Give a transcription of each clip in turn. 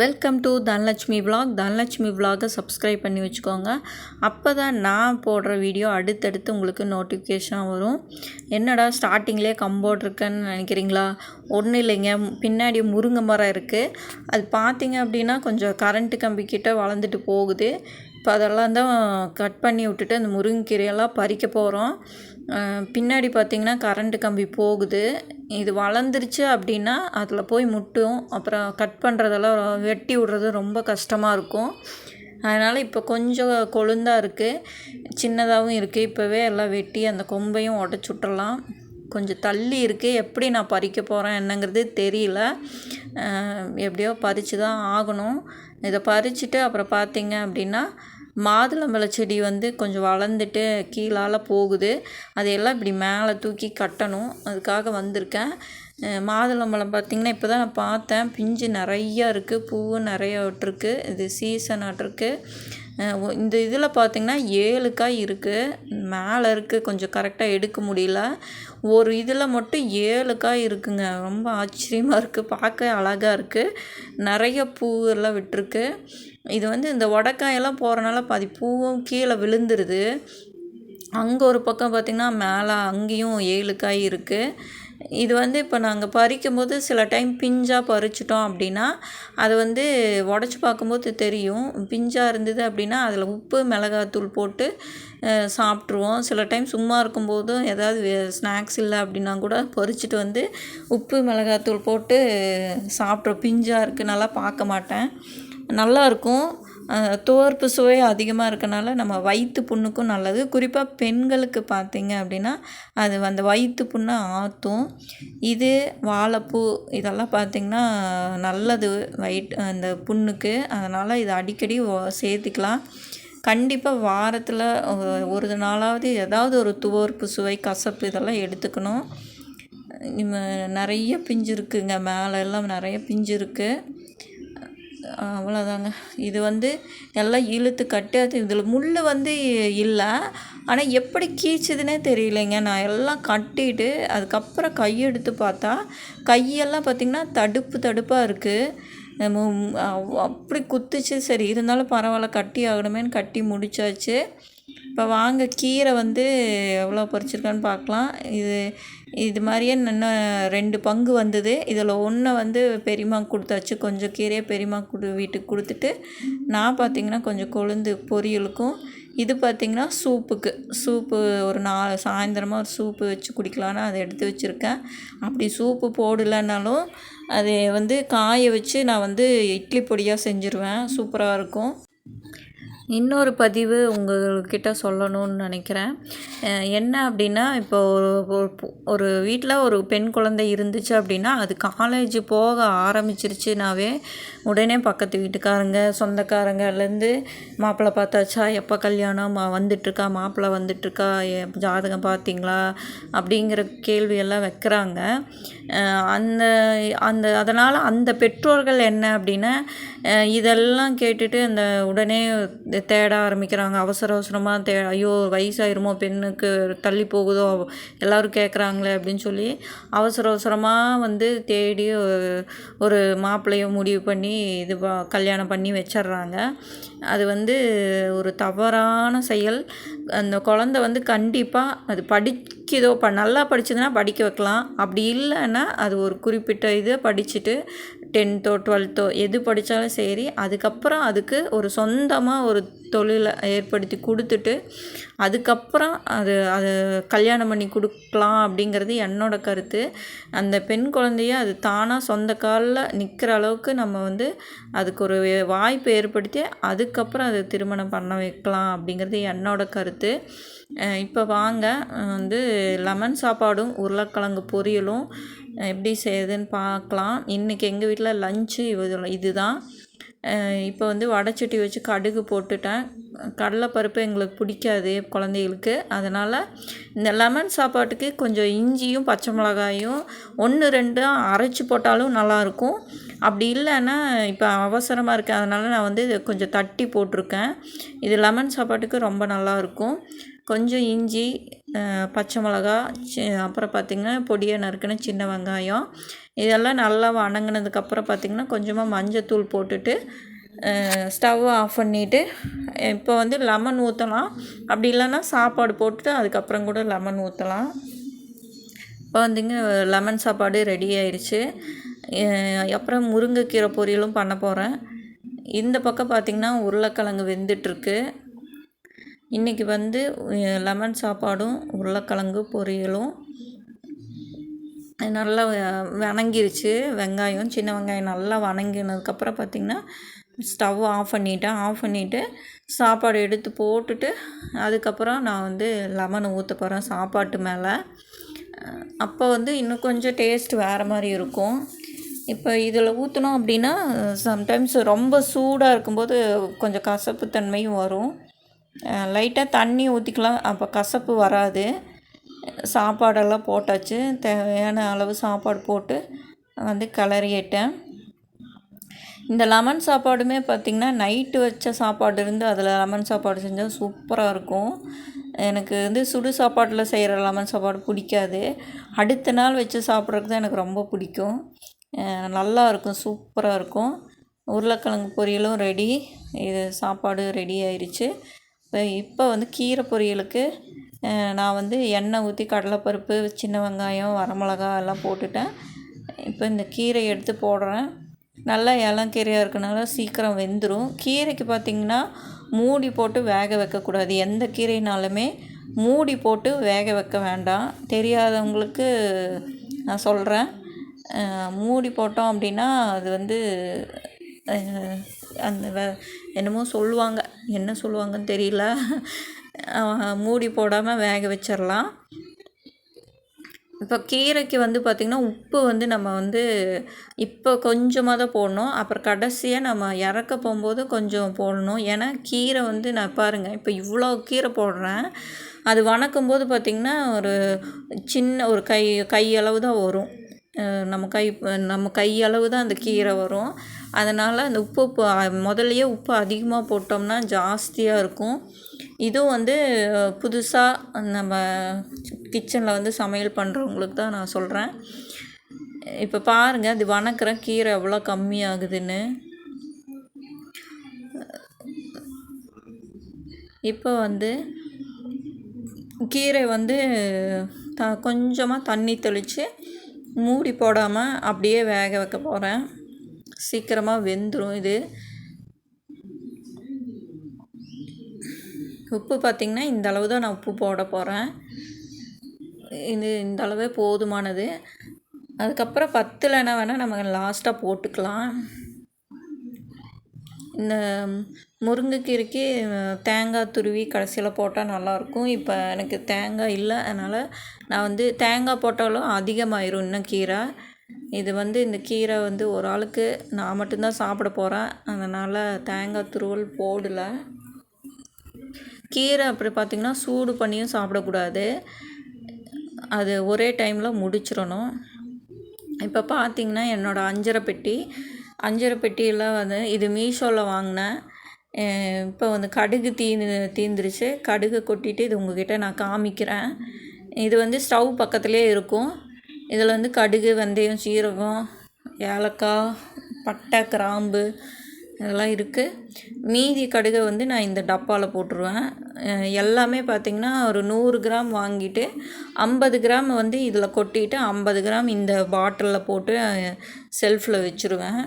Welcome to Dhanalakshmi vlog Dhanalakshmi விலாகை subscribe பண்ணி வச்சுக்கோங்க. அப்போ தான் நான் போடுற வீடியோ அடுத்தடுத்து உங்களுக்கு நோட்டிஃபிகேஷன் வரும். என்னடா ஸ்டார்டிங்லேயே கம்போர்ட் இருக்குன்னு நினைக்கிறீங்களா? ஒன்றும் இல்லைங்க. பின்னாடி முருங்கை மரம் இருக்குது அது பார்த்தீங்க அப்படின்னா கொஞ்சம் கரண்ட்டு கம்பி கிட்ட வளர்ந்துட்டு போகுது. இப்போ அதெல்லாம் தான் கட் பண்ணி விட்டுட்டு அந்த முருங்கைக்கீரையெல்லாம் பறிக்க போகிறோம் பின்னாடி பார்த்திங்கன்னா கரண்ட்டு கம்பி போகுது. இது வளர்ந்துருச்சு அப்படின்னா அதில் போய் முட்டும். அப்புறம் கட் பண்ணுறதெல்லாம் வெட்டி விட்றது ரொம்ப கஷ்டமாக இருக்கும். அதனால் இப்போ கொஞ்சம் கொழுந்தாக இருக்குது சின்னதாகவும் இருக்குது இப்போவே எல்லாம் வெட்டி அந்த கொம்பையும் உடச்சி விட்டுறலாம். கொஞ்சம் தள்ளி இருக்குது எப்படி நான் பறிக்க போகிறேன் என்னங்கிறது தெரியல. எப்படியோ பறித்து தான் ஆகணும். இதை பறிச்சுட்டு அப்புறம் பார்த்தீங்க அப்படின்னா மாதுளம்பழ செடி வந்து கொஞ்சம் வளர்ந்துட்டு கீழால் போகுது. அதையெல்லாம் இப்படி மேலே தூக்கி கட்டணும். அதுக்காக வந்திருக்கேன். மாதுளம்பழம் பார்த்திங்கன்னா இப்போ தான் நான் பார்த்தேன். பிஞ்சு நிறையா இருக்குது பூவும் நிறையா விட்டுருக்கு இது சீசன் ஆட்டிருக்கு. இந்த இதில் பார்த்திங்கன்னா ஏழு காய் இருக்குது மேலே இருக்குது கொஞ்சம் கரெக்டாக எடுக்க முடியல. ஒரு இதில் மட்டும் ஏழு காய் இருக்குங்க. ரொம்ப ஆச்சரியமாக இருக்குது பார்க்க அழகாக இருக்குது நிறைய பூ எல்லாம் விட்டுருக்கு. இது வந்து இந்த உடக்காயெல்லாம் போகிறனால பாதி பூவும் கீழே விழுந்துருது. அங்கே ஒரு பக்கம் பார்த்திங்கன்னா மேலே அங்கேயும் ஏழு காய் இருக்குது இது வந்து இப்போ நாங்கள் பறிக்கும்போது சில டைம் பிஞ்சாக பறிச்சிட்டோம் அப்படின்னா அது வந்து உடச்சி பார்க்கும்போது தெரியும். பிஞ்சாக இருந்தது அப்படின்னா அதில் உப்பு மிளகாத்தூள் போட்டு சாப்பிட்ருவோம் சில டைம் சும்மா இருக்கும்போதும் ஏதாவது ஸ்நாக்ஸ் இல்லை அப்படின்னா கூட பறிச்சிட்டு வந்து உப்பு மிளகாத்தூள் போட்டு சாப்பிட்றோம் பிஞ்சாக இருக்குது நல்லா பார்க்க மாட்டேன். நல்லாயிருக்கும் துவர்ப்பு சுவை அதிகமாக இருக்கனால நம்ம வயிற்று புண்ணுக்கும் நல்லது. குறிப்பாக பெண்களுக்கு பார்த்திங்க அப்படின்னா அது அந்த வயிற்று புண்ணை ஆற்றும் இது வாழைப்பூ இதெல்லாம் பார்த்திங்கன்னா நல்லது வயிட் அந்த புண்ணுக்கு. அதனால் இதை அடிக்கடி சேர்த்துக்கலாம். கண்டிப்பாக வாரத்தில் ஒரு நாளாவது ஏதாவது ஒரு துவர்ப்பு சுவை கசப்பு இதெல்லாம் எடுத்துக்கணும். நிறைய பிஞ்சு இருக்குங்க. மேலே எல்லாம் நிறைய பிஞ்சு இருக்குது அவ்வளோதாங்க இது வந்து எல்லாம் இழுத்து கட்டு அது இதில் முள் வந்து இல்லை. ஆனால் எப்படி கீச்சுதுன்னே தெரியலைங்க. நான் எல்லாம் கட்டிட்டு அதுக்கப்புறம் கையெடுத்து பார்த்தா கையெல்லாம் பார்த்திங்கன்னா தடுப்பு தடுப்பாக இருக்குது அப்படி குத்துச்சு சரி இருந்தாலும் பரவாயில்ல கட்டி ஆகணுமேன்னு கட்டி முடிச்சாச்சு. இப்போ வாங்க கீரை வந்து எவ்வளோ பறிச்சிருக்கான்னு பார்க்கலாம். இது இது மாதிரியே இன்னும் ரெண்டு பங்கு வந்தது. இதில் ஒன்றை வந்து பெரியம்மா கொடுத்தாச்சு கொஞ்சம் கீரையை பெரியம்மா கொடு வீட்டுக்கு கொடுத்துட்டு நான் பார்த்திங்கன்னா கொஞ்சம் கொழுந்து பொரியலுக்கும் இது பார்த்திங்கன்னா சூப்புக்கு. சூப்பு ஒரு நாலு சாயந்தரமாக ஒரு சூப்பு வச்சு குடிக்கலான்னு அதை எடுத்து வச்சுருக்கேன். அப்படி சூப்பு போடலைன்னாலும் அதை வந்து காய வச்சு நான் வந்து இட்லி பொடியாக செஞ்சுருவேன். சூப்பராக இருக்கும். இன்னொரு பதிவு உங்கள்கிட்ட சொல்லணும்னு நினைக்கிறேன். என்ன அப்படின்னா இப்போ ஒரு ஒரு வீட்டில் ஒரு பெண் குழந்தை இருந்துச்சு அப்படின்னா அது காலேஜ் போக ஆரம்பிச்சிருச்சுனாவே உடனே பக்கத்து வீட்டுக்காரங்க சொந்தக்காரங்கலேருந்து மாப்பிள்ளை பார்த்தாச்சா எப்போ கல்யாணம் வந்துட்டுருக்கா மாப்பிள்ளை வந்துட்டுருக்கா எ- ஜாதகம் பார்த்தீங்களா அப்படிங்கிற கேள்வியெல்லாம் வைக்கிறாங்க. அந்த அந்த அதனால் அந்த பெற்றோர்கள் என்ன அப்படின்னா இதெல்லாம் கேட்டுட்டு அந்த உடனே தேட ஆரம்பிக்கிறாங்க. அவசர அவசரமாக தே ஐயோ வயசாயிருமோ பெண்ணுக்கு தள்ளி போகுதோ எல்லோரும் கேட்குறாங்களே அப்படின்னு சொல்லி அவசர அவசரமாக வந்து தேடி ஒரு- ஒரு முடிவு பண்ணி இது கல்யாணம் பண்ணி வச்சிடுறாங்க அது வந்து ஒரு தவறான செயல். அந்த குழந்த வந்து கண்டிப்பாக அது படிக்குதோ ப நல்லா படிச்சதுன்னா படிக்க வைக்கலாம். அப்படி இல்லைன்னா அது ஒரு குறிப்பிட்ட இதை படிச்சுட்டு டென்த்தோ டுவெல்த்தோ எது படித்தாலும் சரி அதுக்கப்புறம் அதுக்கு ஒரு சொந்தமாக ஒரு தொழிலை ஏற்படுத்தி கொடுத்துட்டு அதுக்கப்புறம் அது அது கல்யாணம் பண்ணி கொடுக்கலாம் அப்படிங்கிறது என்னோட கருத்து. அந்த பெண் குழந்தைய அது தானாக சொந்த காலில் நிற்கிற அளவுக்கு நம்ம வந்து அதுக்கு ஒரு வாய்ப்பு ஏற்படுத்தி அதுக்கப்புறம் அது திருமணம் பண்ண வைக்கலாம் அப்படிங்கிறது என்னோட கருத்து. இப்போ வாங்க. வந்து லெமன் சாப்பாடும் உருளைக்கிழங்கு பொரியலும் எப்படி செய்யுதுன்னு பார்க்கலாம். இன்றைக்கி எங்கள் வீட்டில் லஞ்சு இது இதுதான். இப்போ வந்து வடைச்சட்டி வச்சு கடுகு போட்டுட்டேன். கடலைப்பருப்பு எங்களுக்கு பிடிக்காது குழந்தைகளுக்கு. அதனால் இந்த லெமன் சாப்பாட்டுக்கு கொஞ்சம் இஞ்சியும் பச்சை மிளகாயும் ஒன்று ரெண்டும் அரைச்சி போட்டாலும் நல்லாயிருக்கும். அப்படி இல்லைன்னா இப்போ அவசரமாக இருக்குது அதனால் நான் வந்து இதை கொஞ்சம் தட்டி போட்டிருக்கேன். இது லெமன் சாப்பாட்டுக்கு ரொம்ப நல்லாயிருக்கும். கொஞ்சம் இஞ்சி பச்சை மிளகா சி அப்புறம் பார்த்திங்கன்னா பொடியை நறுக்கின சின்ன வெங்காயம். இதெல்லாம் நல்லா வணங்கினதுக்கப்புறம் பார்த்திங்கன்னா கொஞ்சமாக மஞ்சத்தூள் போட்டுட்டு ஸ்டவ் ஆஃப் பண்ணிவிட்டு இப்போ வந்து லெமன் ஊற்றலாம் அப்படி இல்லைன்னா சாப்பாடு போட்டுட்டு அதுக்கப்புறம் கூட லெமன் ஊற்றலாம் இப்போ வந்துங்க லெமன் சாப்பாடு ரெடி ஆயிடுச்சு. அப்புறம் முருங்கைக்கீரை பொரியலும் பண்ண போகிறேன் இந்த பக்கம் பார்த்திங்கன்னா உருளைக்கிழங்கு வெந்துட்டுருக்கு. இன்றைக்கி வந்து லெமன் சாப்பாடும் உருளைக்கிழங்கு பொரியலும். நல்லா வணங்கிருச்சு. வெங்காயம் சின்ன வெங்காயம் நல்லா வணங்கினதுக்கப்புறம் பார்த்திங்கன்னா ஸ்டவ் ஆஃப் பண்ணிவிட்டேன் ஆஃப் பண்ணிவிட்டு சாப்பாடு எடுத்து போட்டுட்டு அதுக்கப்புறம் நான் வந்து லெமனை ஊற்ற போகிறேன் சாப்பாட்டு மேலே. அப்போ வந்து இன்னும் கொஞ்சம் டேஸ்ட் வேறு மாதிரி இருக்கும். இப்போ இதில் ஊற்றினோம் அப்படின்னா சம்டைம்ஸ் ரொம்ப சூடாக இருக்கும்போது கொஞ்சம் கசப்பு தன்மையும் வரும். லைட்டாக தண்ணி ஊற்றிக்கலாம் அப்போ கசப்பு வராது. சாப்பாடெல்லாம் போட்டாச்சு. தேவையான அளவு சாப்பாடு போட்டு வந்து கிளறிட்டேன். இந்த லெமன் சாப்பாடுமே பார்த்திங்கன்னா நைட்டு வச்ச சாப்பாடு இருந்து அதில் லெமன் சாப்பாடு செஞ்சால் சூப்பராக இருக்கும். எனக்கு வந்து சுடு சாப்பாட்டில் செய்கிற லெமன் சாப்பாடு பிடிக்காது. அடுத்த நாள் வச்சு சாப்பிட்றதுக்கு தான் எனக்கு ரொம்ப பிடிக்கும். நல்லா இருக்கும் சூப்பராக இருக்கும். உருளைக்கிழங்கு பொரியலும் ரெடி. இது சாப்பாடு ரெடி ஆயிடுச்சு இப்போ இப்போ வந்து கீரை பொரியலுக்கு நான் வந்து எண்ணெய் ஊற்றி கடலைப்பருப்பு சின்ன வெங்காயம் வரமிளகா எல்லாம் போட்டுட்டேன். இப்போ இந்த கீரை எடுத்து போடுறேன். நல்லா இளங்கீரையாக இருக்கனால சீக்கிரம் வெந்துடும் கீரைக்கு பார்த்திங்கன்னா மூடி போட்டு வேக வைக்கக்கூடாது. எந்த கீரைனாலுமே மூடி போட்டு வேக வைக்க வேண்டாம். தெரியாதவங்களுக்கு நான் சொல்கிறேன் மூடி போட்டோம் அப்படின்னா அது வந்து அந்த வே என்னமோ சொல்லுவாங்க. என்ன சொல்லுவாங்கன்னு தெரியல. மூடி போடாமல் வேக வச்சிடலாம் இப்போ கீரைக்கு வந்து பார்த்திங்கன்னா உப்பு வந்து நம்ம வந்து இப்போ கொஞ்சமாக தான் போடணும். அப்புறம் கடைசியாக நம்ம இறக்க போகும்போது கொஞ்சம் போடணும். ஏன்னா கீரை வந்து நான் பாருங்கள் இப்போ இவ்வளோ கீரை போடுறேன். அது வணக்கும் போது பார்த்திங்கன்னா ஒரு சின்ன ஒரு கை கையளவு தான் வரும். நம்ம கை நம்ம கையளவு தான் அந்த கீரை வரும். அதனால் அந்த உப்பு இப்போ முதல்லையே உப்பு அதிகமாக போட்டோம்னா ஜாஸ்தியாக இருக்கும். இதுவும் வந்து புதுசாக நம்ம கிச்சனில் வந்து சமையல் பண்ணுறவங்களுக்கு தான் நான் சொல்கிறேன் இப்போ பாருங்கள் அது வணக்கிற கீரை எவ்வளோ கம்மியாகுதுன்னு. இப்போ வந்து கீரை வந்து த கொஞ்சமாக தண்ணி தெளித்து மூடி போடாமல் அப்படியே வேக வைக்க போகிறேன் சீக்கிரமாக வெந்துடும் இது. உப்பு பார்த்திங்கன்னா இந்த அளவு தான் நான் உப்பு போட போகிறேன் இது இந்த அளவே போதுமானது. அதுக்கப்புறம் பத்தலைன்னா வேணால் நம்ம லாஸ்ட்டாக போட்டுக்கலாம். இந்த முருங்கைக்கீரைக்கு தேங்காய் துருவி கடைசியில் போட்டால் நல்லாயிருக்கும். இப்போ எனக்கு தேங்காய் இல்லை. அதனால் நான் வந்து தேங்காய் போட்டாலும் அதிகமாயிரும் இன்னும் கீரை. இது வந்து இந்த கீரை வந்து ஒரு ஆளுக்கு நான் மட்டும்தான் சாப்பிட போகிறேன் அதனால் தேங்காய் துருவல் போடலை. கீரை அப்படி பார்த்திங்கன்னா சூடு பண்ணியும் சாப்பிடக்கூடாது. அது ஒரே டைமில் முடிச்சிடணும். இப்போ பார்த்தீங்கன்னா என்னோடய அஞ்சரை பெட்டி. அஞ்சரை பெட்டியில் வந்து இது மீஷோவில் வாங்கினேன். இப்போ வந்து கடுகு தீந்து தீந்துருச்சு. கடுகு கொட்டிட்டு இது உங்ககிட்ட நான் காமிக்கிறேன். இது வந்து ஸ்டவ் பக்கத்துலேயே இருக்கும். இதில் வந்து கடுகு வெந்தயம் சீரகம் ஏலக்காய் பட்டை கிராம்பு இதெல்லாம் இருக்குது மீதி கடுகை வந்து நான் இந்த டப்பாவில் போட்டுருவேன். எல்லாமே பார்த்திங்கன்னா ஒரு நூறு கிராம் வாங்கிட்டு ஐம்பது கிராம் வந்து இதில் கொட்டிட்டு ஐம்பது கிராம் இந்த பாட்டிலில் போட்டு செல்ஃபில் வச்சுருவேன்.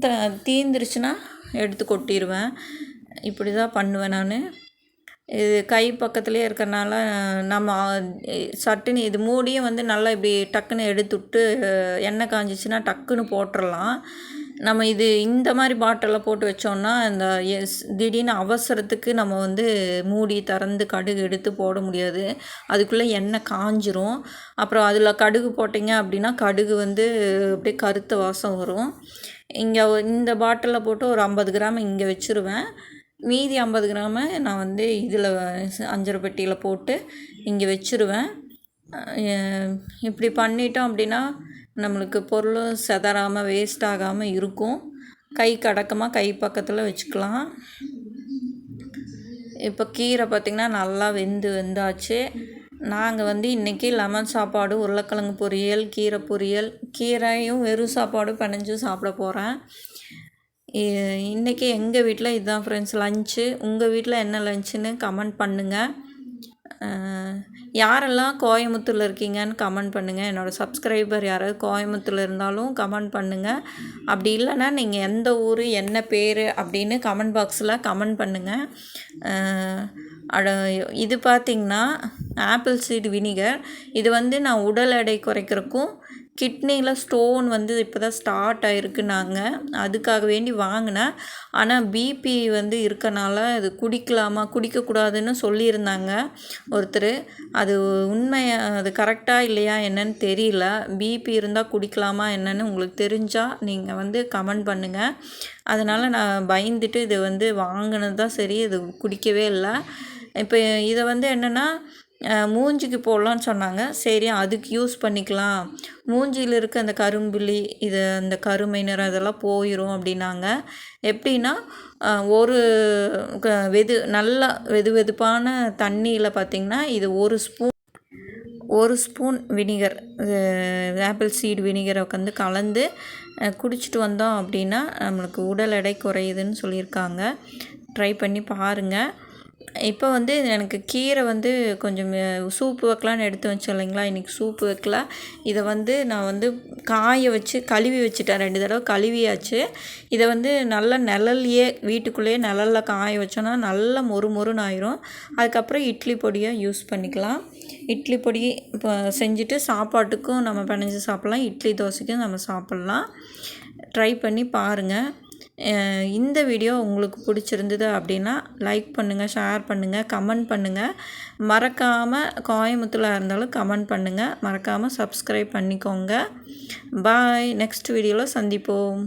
த- தீந்துருச்சுன்னா எடுத்து கொட்டிடுவேன் இப்படி தான் பண்ணுவேன் நான். இது கை பக்கத்துலேயே இருக்கிறனால நம்ம சட்டுன்னு இது மூடியும் வந்து நல்லா இப்படி டக்குன்னு எடுத்து விட்டு எண்ணெய் காஞ்சிச்சுன்னா டக்குன்னு போட்டுடலாம் நம்ம இது இந்த மாதிரி பாட்டிலில் போட்டு வச்சோம்னா இந்த எஸ் திடீர்னு அவசரத்துக்கு நம்ம வந்து மூடி திறந்து கடுகு எடுத்து போட முடியாது. அதுக்குள்ளே எண்ணெய் காஞ்சிரும். அப்புறம் அதில் கடுகு போட்டிங்க அப்படின்னா கடுகு வந்து அப்படியே கருத்த வாசம் வரும். இங்கே இந்த பாட்டிலில் போட்டு ஒரு ஐம்பது கிராம் இங்கே வச்சுருவேன். மீதி ஐம்பது கிராமை நான் வந்து இதில் அஞ்சரை பெட்டியில் போட்டு இங்கே வச்சுருவேன். இப்படி பண்ணிட்டோம் அப்படின்னா நம்மளுக்கு பொருளும் செதறாமல் வேஸ்ட் ஆகாமல் இருக்கும். கை கடக்கமாக கை பக்கத்தில் வச்சுக்கலாம். இப்போ கீரை பார்த்திங்கன்னா நல்லா வெந்து வெந்தாச்சு. நாங்கள் வந்து இன்றைக்கி லெமன் சாப்பாடு உருளைக்கிழங்கு பொரியல் கீரை பொரியல் கீரையும் வெறும் சாப்பாடும் பிணைஞ்சும் சாப்பிட போகிறேன் இன்றைக்கி எங்கள் வீட்டில் இதுதான் ஃப்ரெண்ட்ஸ் லஞ்சு உங்கள் வீட்டில் என்ன லஞ்சுன்னு கமெண்ட் பண்ணுங்கள் யாரெல்லாம் கோயமுத்தூரில் இருக்கீங்கன்னு கமெண்ட் பண்ணுங்கள் என்னோடய சப்ஸ்கிரைபர் யாராவது கோயமுத்தூரில் இருந்தாலும் கமெண்ட் பண்ணுங்கள் அப்படி இல்லைன்னா நீங்கள் எந்த ஊர் என்ன பேர் அப்படின்னு கமெண்ட் பாக்ஸில் கமெண்ட் பண்ணுங்கள் அட இது பார்த்திங்கன்னா ஆப்பிள் சீடு வினிகர் இது வந்து நான் உடல் எடை குறைக்கிறக்கும் கிட்னியில் ஸ்டோன் வந்து இப்போ தான் ஸ்டார்ட் ஆகிருக்குனாங்க அதுக்காக வேண்டி வாங்கினேன். ஆனால் பிபி வந்து இருக்கனால அது குடிக்கலாமா குடிக்கக்கூடாதுன்னு சொல்லியிருந்தாங்க ஒருத்தர். அது உண்மையாக அது கரெக்டாக இல்லையா என்னன்னு தெரியல. பிபி இருந்தால் குடிக்கலாமா என்னன்னு உங்களுக்கு தெரிஞ்சால் நீங்கள் வந்து கமெண்ட் பண்ணுங்கள் அதனால் நான் பயந்துட்டு இது வந்து வாங்கினது தான் சரி இது குடிக்கவே இல்லை. இப்போ இதை வந்து என்னென்னா மூஞ்சிக்கு போடலான்னு சொன்னாங்க. சரி அதுக்கு யூஸ் பண்ணிக்கலாம். மூஞ்சியில் இருக்க அந்த கரும்புள்ளி இது அந்த கருமை நிறம் இதெல்லாம் போயிடும் அப்படின்னாங்க. எப்படின்னா ஒரு வெது நல்லா வெது வெதுப்பான தண்ணியில் பார்த்திங்கன்னா இது ஒரு ஸ்பூன் ஒரு ஸ்பூன் வினிகர் ஆப்பிள் சீடு வினிகரை வந்து கலந்து குடிச்சிட்டு வந்தோம் அப்படின்னா நம்மளுக்கு உடல் எடை குறையுதுன்னு சொல்லியிருக்காங்க. ட்ரை பண்ணி பாருங்கள் இப்போ வந்து எனக்கு கீரை வந்து கொஞ்சம் சூப்பு வைக்கலான்னு எடுத்து வச்சேன் இல்லைங்களா? இன்றைக்கி சூப்பு வைக்கல. இதை வந்து நான் வந்து காய வச்சு கழுவி வச்சுட்டேன். ரெண்டு தடவை கழுவியாச்சு. இதை வந்து நல்லா நிழல்லையே வீட்டுக்குள்ளேயே நிழலில் காய வச்சோன்னா நல்லா மொறு மொறுன்னு ஆயிரும். அதுக்கப்புறம் இட்லி பொடியாக யூஸ் பண்ணிக்கலாம். இட்லி பொடி இப்போ செஞ்சுட்டு சாப்பாட்டுக்கும் நம்ம பிணைஞ்சு சாப்பிட்லாம். இட்லி தோசைக்கும் நம்ம சாப்பிட்லாம். ட்ரை பண்ணி பாருங்கள் இந்த வீடியோ உங்களுக்கு பிடிச்சிருந்தது அப்படின்னா லைக் பண்ணுங்கள் ஷேர் பண்ணுங்கள் கமெண்ட் பண்ணுங்கள் மறக்காமல் கோயமுத்தூராக இருந்தாலும் கமெண்ட் பண்ணுங்கள் மறக்காமல் சப்ஸ்கிரைப் பண்ணிக்கோங்க. பாய் நெக்ஸ்ட் வீடியோவில் சந்திப்போம்.